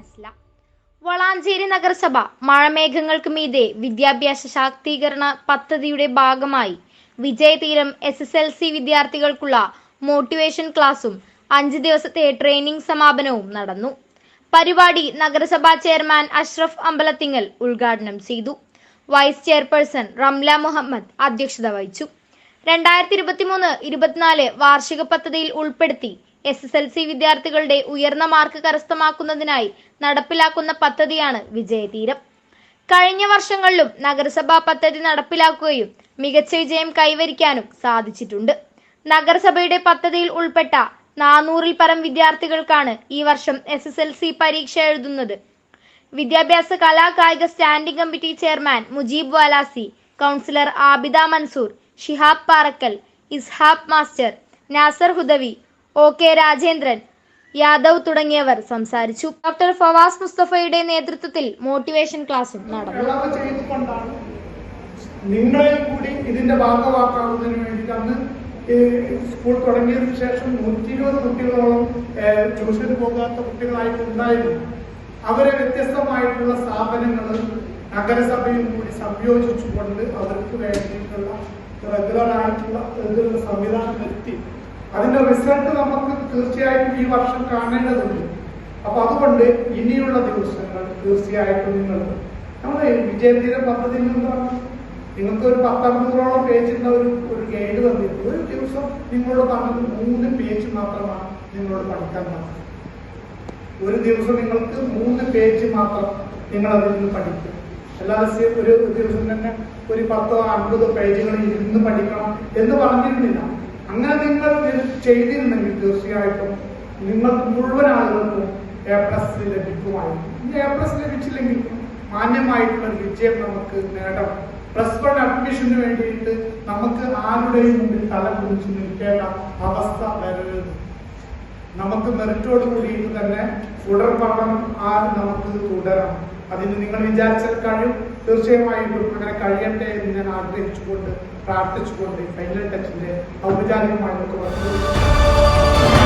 ഇസ്ലാം വളാഞ്ചേരി നഗരസഭ മഴമേഘങ്ങൾക്ക് മീതെ വിദ്യാഭ്യാസ ശാക്തീകരണ പദ്ധതിയുടെ ഭാഗമായി Vijayatheeram S S L C വിദ്യാർത്ഥികൾക്കുള്ള മോട്ടിവേഷൻ ക്ലാസും അഞ്ച് ദിവസത്തെ ട്രെയിനിംഗ് സമാപനവും നടന്നു. പരിപാടി നഗരസഭാ ചെയർമാൻ അഷ്റഫ് അമ്പലത്തിങ്ങൽ ഉദ്ഘാടനം ചെയ്തു. വൈസ് ചെയർപേഴ്സൺ റംല മുഹമ്മദ് അധ്യക്ഷത വഹിച്ചു. രണ്ടായിരത്തി ഇരുപത്തിമൂന്ന് ഇരുപത്തിനാല് വാർഷിക പദ്ധതിയിൽ ഉൾപ്പെടുത്തി എസ് എസ് എൽ സി വിദ്യാർത്ഥികളുടെ ഉയർന്ന മാർക്ക് കരസ്ഥമാക്കുന്നതിനായി നടപ്പിലാക്കുന്ന പദ്ധതിയാണ് വിജയതീരം. കഴിഞ്ഞ വർഷങ്ങളിലും നഗരസഭാ പദ്ധതി നടപ്പിലാക്കുകയും മികച്ച വിജയം കൈവരിക്കാനും സാധിച്ചിട്ടുണ്ട്. നഗരസഭയുടെ പദ്ധതിയിൽ ഉൾപ്പെട്ട നാനൂറിൽ പരം വിദ്യാർത്ഥികൾക്കാണ് ഈ വർഷം എസ് എസ് എൽ സി പരീക്ഷ എഴുതുന്നത്. വിദ്യാഭ്യാസ കലാ കായിക standing committee chairman Mujeeb Valasi councillor Abida Mansoor Shihab Parakkal Ishab master Nasar Hudavi O K Rajendran Yadav തുടങ്ങിയവർ സംസാരിച്ചു. ഡോക്ടർ ഫവാസ് മുസ്തഫയുടെ നേതൃത്വത്തിൽ മോട്ടിവേഷൻ ക്ലാസും നടന്നു. നിങ്ങളെ കൂടി ഇതിന്റെ ഭാഗമാക്കാവുന്നതിന് വേണ്ടിയിട്ട് അന്ന് സ്കൂൾ തുടങ്ങിയതിനു ശേഷം നൂറ്റി ഇരുപത് കുട്ടികളോളം ട്യൂഷന് പോകാത്ത കുട്ടികളായിട്ട് ഉണ്ടായിരുന്നു. അവരെ വ്യത്യസ്തമായിട്ടുള്ള സ്ഥാപനങ്ങൾ നഗരസഭയും കൂടി സംയോജിച്ചുകൊണ്ട് അവർക്ക് വേണ്ടിയിട്ടുള്ള റെഗുലർ ആയിട്ടുള്ള സംവിധാനം നിർത്തി അതിന്റെ റിസൾട്ട് നമുക്ക് തീർച്ചയായിട്ടും ഈ വർഷം കാണേണ്ടതുണ്ട്. അപ്പൊ അതുകൊണ്ട് ഇനിയുള്ള ദിവസങ്ങൾ തീർച്ചയായിട്ടും നിങ്ങൾ നമ്മുടെ വിജയതീര പദ്ധതിയിൽ നിന്നാണ് നിങ്ങൾക്ക് ഒരു പത്തമ്പതോളം പേജിന്റെ ഒരു ഒരു ഗൈഡ് തന്നിട്ട് ഒരു ദിവസം നിങ്ങളോട് പറഞ്ഞത് മൂന്ന് പേജ് മാത്രമാണ് നിങ്ങളോട് പഠിക്കാൻ പറഞ്ഞത്. ഒരു ദിവസം നിങ്ങൾക്ക് മൂന്ന് പേജ് മാത്രം നിങ്ങൾ അതിൽ നിന്ന് പഠിക്കും. എല്ലാ ഒരു ദിവസം തന്നെ ഒരു പത്തോ അൻപതോ പേജുകൾ ഇരുന്ന് പഠിക്കണം എന്ന് പറഞ്ഞിരുന്നില്ല. അങ്ങനെ നിങ്ങൾ ചെയ്തിരുന്നെങ്കിൽ തീർച്ചയായിട്ടും നിങ്ങൾക്ക് മുഴുവൻ ആളുകൾക്കും എ പ്ലസ് ലഭിക്കുമായിരുന്നു എ പ്ലസ് ലഭിച്ചില്ലെങ്കിൽ മാന്യമായിട്ടുള്ള വിജയം നമുക്ക് നേടാം. പ്ലസ് വൺ അഡ്മിഷന് വേണ്ടിയിട്ട് നമുക്ക് ആരുടെയും മുമ്പിൽ തല കുറിച്ച് നിൽക്കേണ്ട അവസ്ഥ വരരുത്. നമുക്ക് മെറിറ്റോട് കൂടിയിട്ട് തന്നെ തുടർ പഠനം ആ നമുക്ക് തുടരാം. അതിന് നിങ്ങൾ വിചാരിച്ചാൽ കഴിയും. തീർച്ചയായിട്ടും അങ്ങനെ കഴിയട്ടെ എന്ന് ഞാൻ ആഗ്രഹിച്ചുകൊണ്ട് പ്രാർത്ഥിച്ചുകൊണ്ട് ഫൈനൽ ടച്ചിന്റെ ഔപചാരികമായി നമുക്ക്